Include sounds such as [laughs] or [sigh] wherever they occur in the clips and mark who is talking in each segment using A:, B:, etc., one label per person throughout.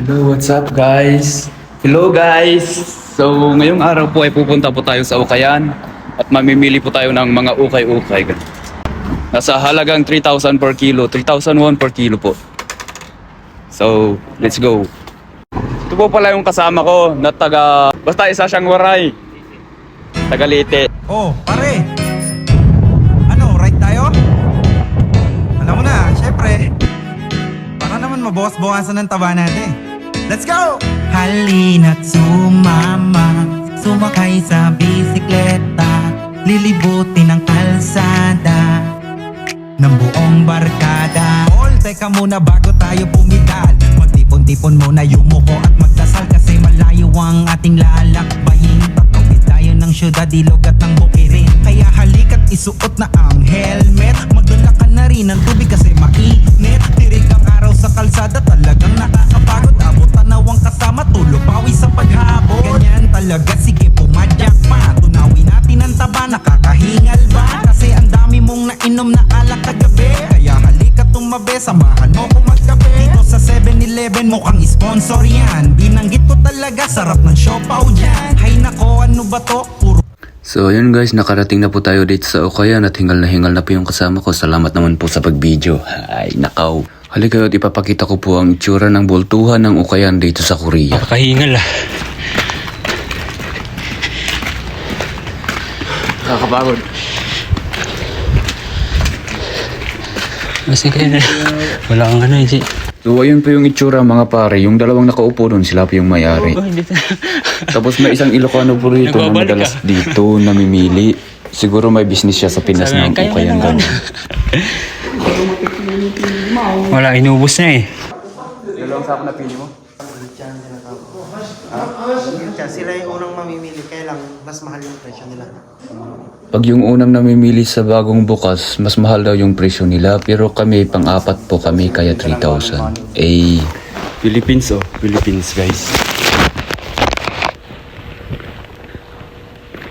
A: Hello, what's up guys? Hello guys! So, ngayong araw po ay pupunta po tayo sa Ukayan at mamimili po tayo ng mga ukay-ukay. Nasa halagang 3,000 per kilo, 3,001 per kilo po. So, let's go. Ito po pala yung kasama ko na taga, basta isa siyang waray. Taga Leyte.
B: Oh, pare. Ano, right tayo? Alam mo na, syempre. Para naman mabawas-bawasan ng taba natin. Let's go!
C: Halina't sumama Sumakay sa bisikleta Lilibutin ang kalsada Ng buong barkada
B: All, teka muna bago tayo pumidal.
C: Magtipon-tipon muna yumuko at magdasal Kasi malayo ang ating lalakbayin Tatawid tayo ng syudad, ilog at ng bukirin
B: Kaya halika't isuot na ang helmet. Magdala ka na rin ng tubig alak kagabi. Kaya halika tumabi, samahan mo ko magkape. Dito sa 7-Eleven, mukhang sponsor yan. Binanggit ko talaga, sarap ng siopaw dyan. Hay nako, ano ba to? Puro
A: So yun guys, nakarating na po tayo dito sa Ukayan at hingal na hingal na po yung kasama ko. Salamat naman po sa pag-video. Ay, nakaw. Halika at ipapakita ko po ang itsura ng bultuhan ng Ukayan dito sa Korea.
D: Kahingal ah.
A: Kakapagod.
D: Kasi kaya na. Wala kang ano eh.
A: So ayun po yung itsura mga pare. Yung dalawang nakaupo doon, sila po yung may-ari.
D: Oh, hindi
A: Tapos may isang Ilocano po rito na
D: Nagbabalik
A: madalas
D: ka.
A: dito namimili. Siguro may business siya sa Pinas
D: Sabi,
A: ng
D: kaya mo
A: Ukayan
D: naman.
A: ganun.
D: Wala, inubos na eh.
A: Dalawang sako na pili mo?
E: Sila yung unang mamimili, kaya lang mas mahal yung presyo nila.
A: Pag yung unang namimili sa bagong bukas, mas mahal daw yung presyo nila. Pero kami, pang-apat po kami, kaya 3,000. Eh, Philippines oh. Philippines guys.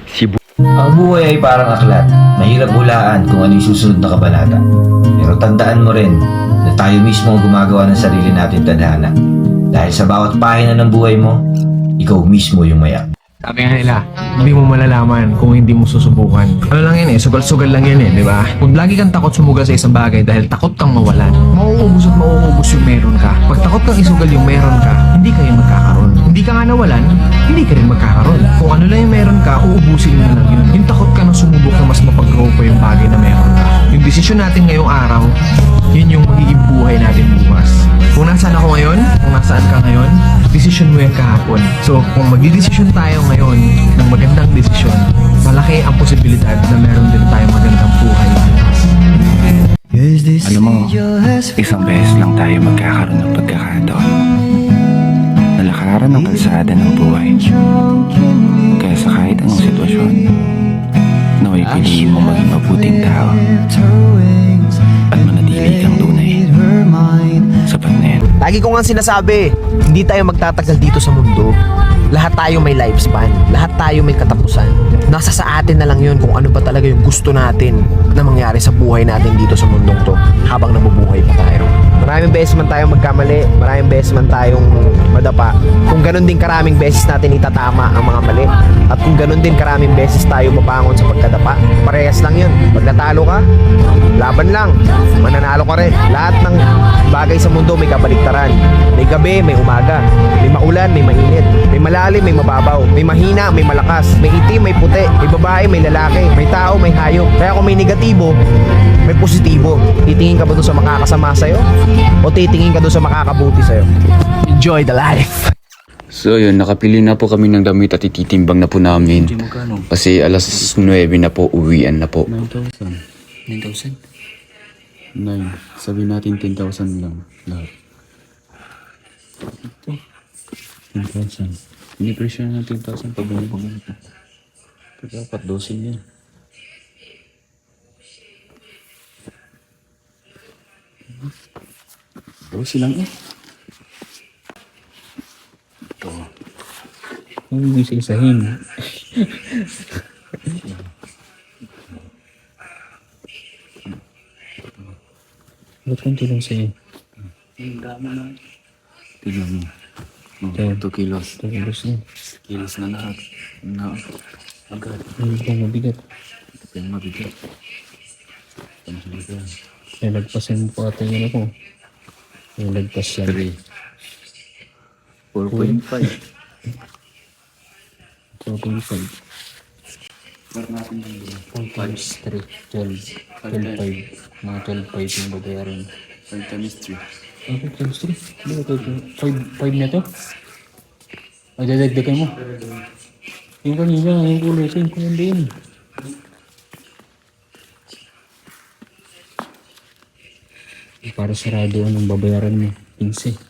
A: Cebu.
F: Ang buhay ay parang aklat. Mahirap hulaan kung ano yung susunod na kabanata. Pero tandaan mo rin na tayo mismo ang gumagawa ng sarili natin tadhana. Dahil sa bawat pahina ng buhay mo, ikaw mismo yung mayak.
G: Sabi nga nila, hindi mo malalaman kung hindi mo susubukan. Ano lang yan eh, sugal-sugal lang yan eh, di ba? Kung lagi kang takot sumugal sa isang bagay dahil takot kang mawalan, mauubos at mauubos yung meron ka. Pag takot kang isugal yung meron ka, hindi kayo magkakaroon. Hindi ka nga nawalan, hindi ka rin magkakaroon. Kung ano lang yung meron ka, uubusin mo na lang yun. Yung takot ka na sumubok na mas mapag-grow pa yung bagay na meron ka. Yung desisyon natin ngayong araw, yun yung magiging buhay natin bukas. Kung nasaan ako ngayon, kung nasaan ka ngayon, desisyon mo yan kahapon. So, kung magdidesisyon tayo ngayon ng magandang desisyon, malaki ang posibilidad na meron din tayong magandang buhay bukas.
D: Ano mo, isang beses lang tayo magkakaroon ng pagkakataon. Nalakaran ng kalsada ng buhay. Kaya sa kahit anong sitwasyon, naway piliin mo maging mabuting tao at manatili kang tunay. Sapat na yan.
E: Lagi ko nga sinasabi, hindi tayo magtatagal dito sa mundo. Lahat tayo may lifespan. Lahat tayo may katapusan. Nasa sa atin na lang yun kung ano ba talaga yung gusto natin na mangyari sa buhay natin dito sa mundong to habang nabubuhay pa tayo. Maraming beses man tayong magkamali, maraming beses man tayong madapa. Kung ganun din karaming beses natin itatama ang mga mali. At kung ganun din karaming beses tayo mabangon sa pagkadapa, parehas lang yun. Pag natalo ka, laban lang. Mananalo ka rin. Lahat ng bagay sa mundo may kabaliktaran. May gabi, may umaga. May maulan, may mainit. May malalim, may mababaw. May mahina, may malakas. May itim, may puti. May babae, may lalaki. May tao, may hayop. Kaya kung may negatibo, may positibo. Titingin ka ba doon sa makakasama sa'yo? O titingin ka doon sa makakabuti sa'yo? Enjoy the life!
A: So yun, nakapili na po kami ng damit at ititimbang na po namin. Kasi alas 9 na po, uwian na po.
D: 9,000. 9,000?
A: 9. Sabi natin 10,000 lang. Lahat. 10,000. Hindi presyo na ng 10,000 pag ganito. Pero dapat 12 yan. Dosi lang eh. Ano yung isa-isahin? Ba't konti lang sa'yo? Ang dami na. Tignan mo. 2 kilos.
H: 2 kilos na.
A: Kilos na lahat. Na, agad.
H: Hindi pa mabigat.
A: Ito yung mabigat. Ano sa bigat?
H: May lagpasin mo pa ito yung ano ko. May lagpas yan.
A: 3. 4.5. [laughs]
H: 4.5. 4 times 3. 12. 12.5. Mga 12.5 yung babayaran.
A: 5 times 3.
H: Okay, times 3. Hindi ba ito? 5, 5 na to? Ay, dadagdagan mo. Yung kanina, yung kulay, 5 yan din. Para sarado ang babayaran mo. 15.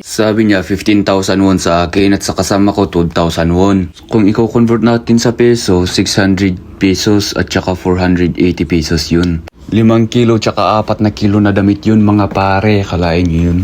A: Sabi niya 15,000 won sa akin at sa kasama ko 2,000 won. Kung ikaw convert natin sa peso, 600 pesos at saka 480 pesos yun. Limang kilo tsaka apat na kilo na damit yun mga pare, kalain nyo yun.